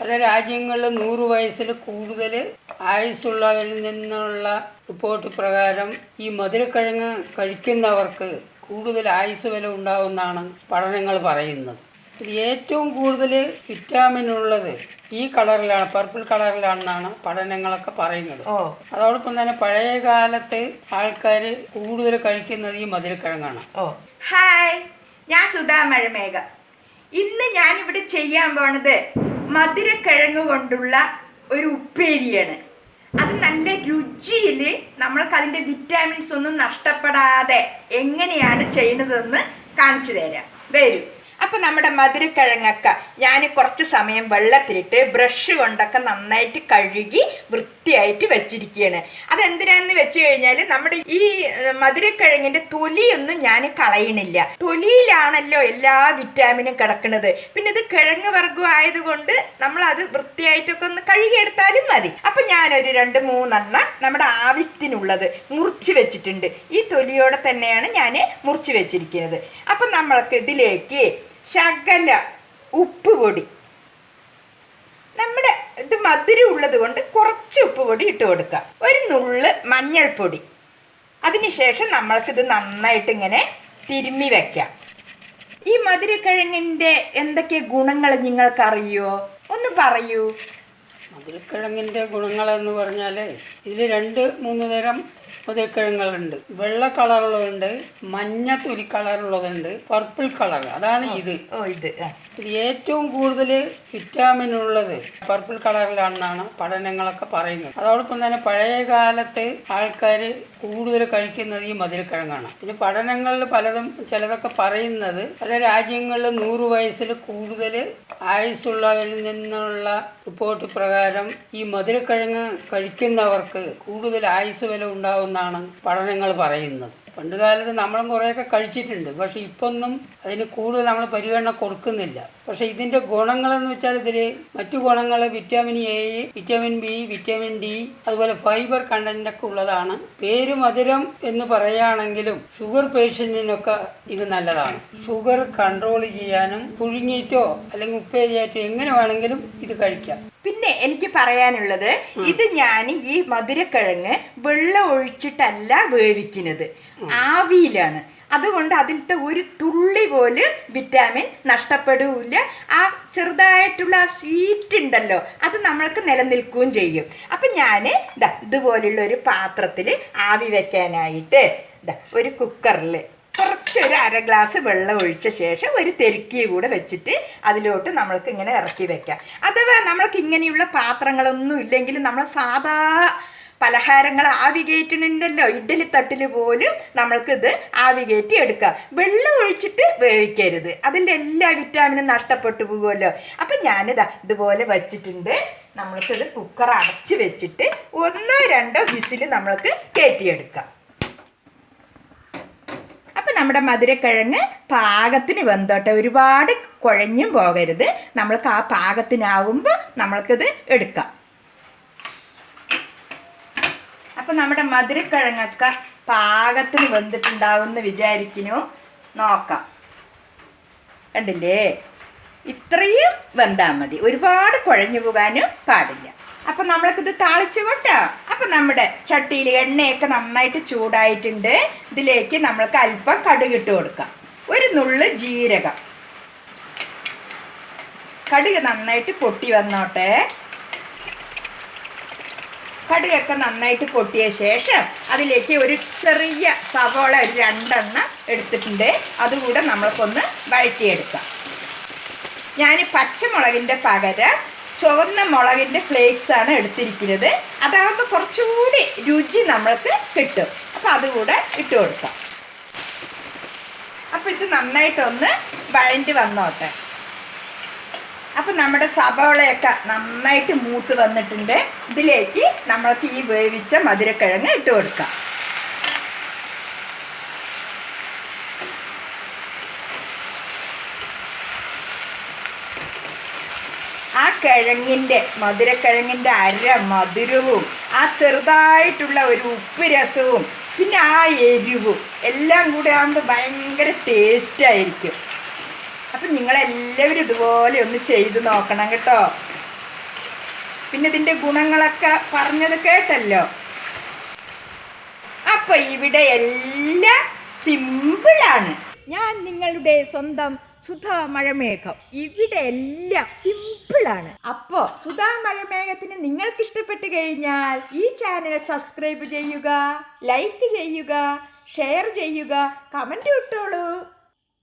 പല രാജ്യങ്ങളിലും നൂറ് വയസ്സിൽ കൂടുതൽ ആയുസ്സുള്ളവരിൽ നിന്നുള്ള റിപ്പോർട്ട് പ്രകാരം ഈ മധുരക്കിഴങ്ങ് കഴിക്കുന്നവർക്ക് കൂടുതൽ ആയുസ് വില ഉണ്ടാവുമെന്നാണ് പഠനങ്ങൾ പറയുന്നത്. ഏറ്റവും കൂടുതൽ വിറ്റാമിൻ ഉള്ളത് ഈ കളറിലാണ് പർപ്പിൾ കളറിലാണെന്നാണ് പഠനങ്ങളൊക്കെ പറയുന്നത്. അതോടൊപ്പം തന്നെ പഴയ കാലത്ത് ആൾക്കാർ കൂടുതൽ കഴിക്കുന്നത് ഈ മധുരക്കിഴങ്ങാണ്. ഓ. ഹായ് ഞാൻ സുധാ മഴമേഘ ഇന്ന് ഞാനിവിടെ ചെയ്യാൻ പോണത് മധുരക്കിഴങ്ങ് കൊണ്ടുള്ള ഒരു ഉപ്പേരിയാണ്. അത് നല്ല രുചിയിൽ നമ്മൾക്ക് അതിന്റെ വിറ്റാമിൻസ് ഒന്നും നഷ്ടപ്പെടാതെ എങ്ങനെയാണ് ചെയ്യുന്നതെന്ന് കാണിച്ചു തരാം. വരൂ. അപ്പം നമ്മുടെ മധുരക്കിഴങ്ങൊക്കെ ഞാൻ കുറച്ച് സമയം വെള്ളത്തിലിട്ട് ബ്രഷ് കൊണ്ടൊക്കെ നന്നായിട്ട് കഴുകി വൃത്തിയായിട്ട് വെച്ചിരിക്കുകയാണ് അതെന്തിനാന്ന് വെച്ച് കഴിഞ്ഞാൽ നമ്മുടെ ഈ മധുരക്കിഴങ്ങിന്റെ തൊലിയൊന്നും ഞാൻ കളയണില്ല. തൊലിയിലാണല്ലോ എല്ലാ വിറ്റാമിനും കിടക്കുന്നത് പിന്നെ ഇത് കിഴങ്ങ് വർഗം ആയതുകൊണ്ട് നമ്മൾ അത് വൃത്തിയായിട്ടൊക്കെ ഒന്ന് കഴുകിയെടുത്താലും മതി. അപ്പൊ ഞാനൊരു രണ്ട് മൂന്നെണ്ണം നമ്മുടെ ആവശ്യത്തിനുള്ളത് മുറിച്ച് വെച്ചിട്ടുണ്ട്. ഈ തൊലിയോടെ തന്നെയാണ് ഞാൻ മുറിച്ച് വെച്ചിരിക്കുന്നത് അപ്പം നമ്മൾക്ക് ഇതിലേക്ക് ശകല ഉപ്പ് പൊടി നമ്മുടെ ഇത് മധുരം ഉള്ളത് കൊണ്ട് കുറച്ച് ഉപ്പ് പൊടി ഇട്ട് കൊടുക്കുക. ഒരു നുള്ള് മഞ്ഞൾപ്പൊടി. അതിനുശേഷം നമ്മൾക്കിത് നന്നായിട്ട് ഇങ്ങനെ തിരുമ്മി വെക്കാം. ഈ മധുരക്കിഴങ്ങിന്റെ എന്തൊക്കെ ഗുണങ്ങൾ നിങ്ങൾക്കറിയോ? ഒന്ന് പറയൂ. മധുരക്കിഴങ്ങിന്റെ ഗുണങ്ങളെന്ന് പറഞ്ഞാൽ ഇതിൽ രണ്ട് മൂന്ന് തരം മധുരക്കിഴങ്ങുകളുണ്ട് വെള്ള കളറുള്ളതുണ്ട് മഞ്ഞ തൊലി കളറുള്ളതുണ്ട് പർപ്പിൾ കളർ അതാണ് ഇത്. ഇത് ഏറ്റവും കൂടുതൽ വിറ്റാമിൻ ഉള്ളത് പർപ്പിൾ കളറിലാണെന്നാണ് പഠനങ്ങളൊക്കെ പറയുന്നത്. അതോടൊപ്പം തന്നെ പഴയ കാലത്ത് ആൾക്കാർ കൂടുതൽ കഴിക്കുന്നത് ഈ മധുരക്കിഴങ്ങാണ്. പിന്നെ പഠനങ്ങളിൽ പലതും ചിലതൊക്കെ പറയുന്നത് പല രാജ്യങ്ങളിൽ നൂറ് വയസ്സിൽ കൂടുതൽ ആയുസ്സുള്ളവരിൽ നിന്നുള്ള റിപ്പോർട്ട് പ്രകാരം ഈ മധുരക്കിഴങ്ങ് കഴിക്കുന്നവർക്ക് കൂടുതൽ ആയുസ് വില ഉണ്ടാവുമെന്നാണ് പഠനങ്ങൾ പറയുന്നത്. പണ്ട് കാലത്ത് നമ്മളും കുറേയൊക്കെ കഴിച്ചിട്ടുണ്ട്. പക്ഷെ ഇപ്പൊന്നും അതിന് കൂടുതൽ നമ്മൾ പരിഗണന കൊടുക്കുന്നില്ല. പക്ഷേ ഇതിന്റെ ഗുണങ്ങളെന്ന് വെച്ചാൽ ഇതിൽ മറ്റു ഗുണങ്ങൾ vitamin A vitamin B vitamin D അതുപോലെ ഫൈബർ കണ്ടന്റൊക്കെ ഉള്ളതാണ്. പേര് മധുരം എന്ന് പറയുകയാണെങ്കിലും ഷുഗർ പേഷ്യന്റിനൊക്കെ ഇത് നല്ലതാണ്. ഷുഗർ കൺട്രോൾ ചെയ്യാനും പുഴുങ്ങിയിട്ടോ അല്ലെങ്കിൽ ഉപ്പേരിയായിട്ടോ എങ്ങനെ വേണമെങ്കിലും ഇത് കഴിക്കാം. പിന്നെ എനിക്ക് പറയാനുള്ളത് ഇത് ഞാൻ ഈ മധുരക്കിഴങ്ങ് വെള്ളം ഒഴിച്ചിട്ടല്ല വേവിക്കുന്നത്. ആവിയിലാണ്. അതുകൊണ്ട് അതിലത്തെ ഒരു തുള്ളി പോലും വിറ്റാമിൻ നഷ്ടപ്പെടില്ല. ആ ചെറുതായിട്ടുള്ള ആ സ്വീറ്റ് ഉണ്ടല്ലോ അത് നമ്മൾക്ക് നിലനിൽക്കുകയും ചെയ്യും. അപ്പം ഞാൻ ഇതാ ഇതുപോലുള്ള ഒരു പാത്രത്തിൽ ആവി വയ്ക്കാനായിട്ട് ഒരു കുക്കറിൽ കുറച്ചൊരു അര ഗ്ലാസ് വെള്ളം ഒഴിച്ച ശേഷം ഒരു തെരുക്കി കൂടെ വെച്ചിട്ട് അതിലോട്ട് നമ്മൾക്ക് ഇങ്ങനെ ഇറക്കി വെക്കാം. അഥവാ നമ്മൾക്ക് ഇങ്ങനെയുള്ള പാത്രങ്ങളൊന്നും ഇല്ലെങ്കിലും നമ്മൾ സാധാ പലഹാരങ്ങൾ ആവി കയറ്റണുണ്ടല്ലോ ഇഡ്ഡലി തട്ടിൽ പോലും നമ്മൾക്കിത് ആവി കയറ്റി എടുക്കാം. വെള്ളം ഒഴിച്ചിട്ട് വേവിക്കരുത്. അതിന്റെ എല്ലാ വിറ്റാമിനും നഷ്ടപ്പെട്ടു പോകുമല്ലോ. അപ്പം ഞാനിതാ ഇതുപോലെ വച്ചിട്ടുണ്ട്. നമ്മൾക്കിത് കുക്കർ അടച്ച് വെച്ചിട്ട് ഒന്നോ രണ്ടോ വിസിൽ നമ്മൾക്ക് കയറ്റിയെടുക്കാം അപ്പം നമ്മുടെ മധുരക്കിഴങ്ങ് പാകത്തിന് വെന്തോട്ടെ. ഒരുപാട് കുഴഞ്ഞും പോകരുത്. നമ്മൾക്ക് ആ പാകത്തിനാവുമ്പോൾ നമ്മൾക്കിത് എടുക്കാം. അപ്പം നമ്മുടെ മധുരക്കിഴങ്ങൊക്കെ പാകത്തിന് വെന്തിട്ടുണ്ടാവുമെന്ന് വിചാരിക്കുന്നു. നോക്കാം. കണ്ടില്ലേ? ഇത്രയും വെന്താൽ മതി. ഒരുപാട് കുഴഞ്ഞു പോകാനും പാടില്ല. അപ്പം നമ്മൾക്കിത് താളിച്ചു കൊട്ടോ. അപ്പം നമ്മുടെ ചട്ടിയിൽ എണ്ണയൊക്കെ നന്നായിട്ട് ചൂടായിട്ടുണ്ട്. ഇതിലേക്ക് നമ്മൾക്ക് അല്പം കടുകിട്ട് കൊടുക്കാം. ഒരു നുള്ള് ജീരകം. കടുക് നന്നായിട്ട് പൊട്ടി വന്നോട്ടെ. കടുകൊക്കെ നന്നായിട്ട് പൊട്ടിയ ശേഷം അതിലേക്ക് ഒരു ചെറിയ സവോള ഒരു രണ്ടെണ്ണം എടുത്തിട്ടുണ്ട്. അതുകൂടെ നമ്മൾക്കൊന്ന് വഴറ്റിയെടുക്കാം. ഞാൻ പച്ചമുളകിന്റെ പകരം ചുവന്ന മുളകിന്റെ ആണ് എടുത്തിരിക്കുന്നത്. അതാകുമ്പോൾ കുറച്ചുകൂടി രുചി നമ്മൾക്ക് കിട്ടും. അപ്പോൾ അതുകൂടെ ഇട്ട് കൊടുക്കാം. അപ്പോൾ ഇത് നന്നായിട്ടൊന്ന് വഴണ്ടി വന്നോട്ടെ. അപ്പം നമ്മുടെ സബോളയൊക്കെ നന്നായിട്ട് മൂത്ത് വന്നിട്ടുണ്ട്. ഇതിലേക്ക് നമ്മൾക്ക് ഈ വേവിച്ച മധുരക്കിഴങ്ങ് ഇട്ട് കൊടുക്കാം. ആ കിഴങ്ങിന്റെ മധുരക്കിഴങ്ങിന്റെ അര മധുരവും ആ ചെറുതായിട്ടുള്ള ഒരു ഉപ്പ് രസവും പിന്നെ ആ എരിവും എല്ലാം കൂടെ ആകുമ്പോൾ ഭയങ്കര ടേസ്റ്റായിരിക്കും അപ്പം നിങ്ങളെല്ലാവരും ഇതുപോലെ ഒന്ന് ചെയ്ത് നോക്കണം കേട്ടോ. പിന്നെ ഇതിന്റെ ഗുണങ്ങളൊക്കെ പറഞ്ഞത് കേട്ടല്ലോ. അപ്പൊ ഇവിടെ എല്ലാം സിമ്പിളാണ് ഞാൻ നിങ്ങളുടെ സ്വന്തം സുധാ മഴമേഘം ഇവിടെ എല്ലാം സിമ്പിളാണ് അപ്പോൾ സുധാ മഴമേഘത്തിന് നിങ്ങൾക്ക് ഇഷ്ടപ്പെട്ട് കഴിഞ്ഞാൽ ഈ ചാനൽ സബ്സ്ക്രൈബ് ചെയ്യുക ലൈക്ക് ചെയ്യുക ഷെയർ ചെയ്യുക കമന്റ് ഇട്ടോളൂ.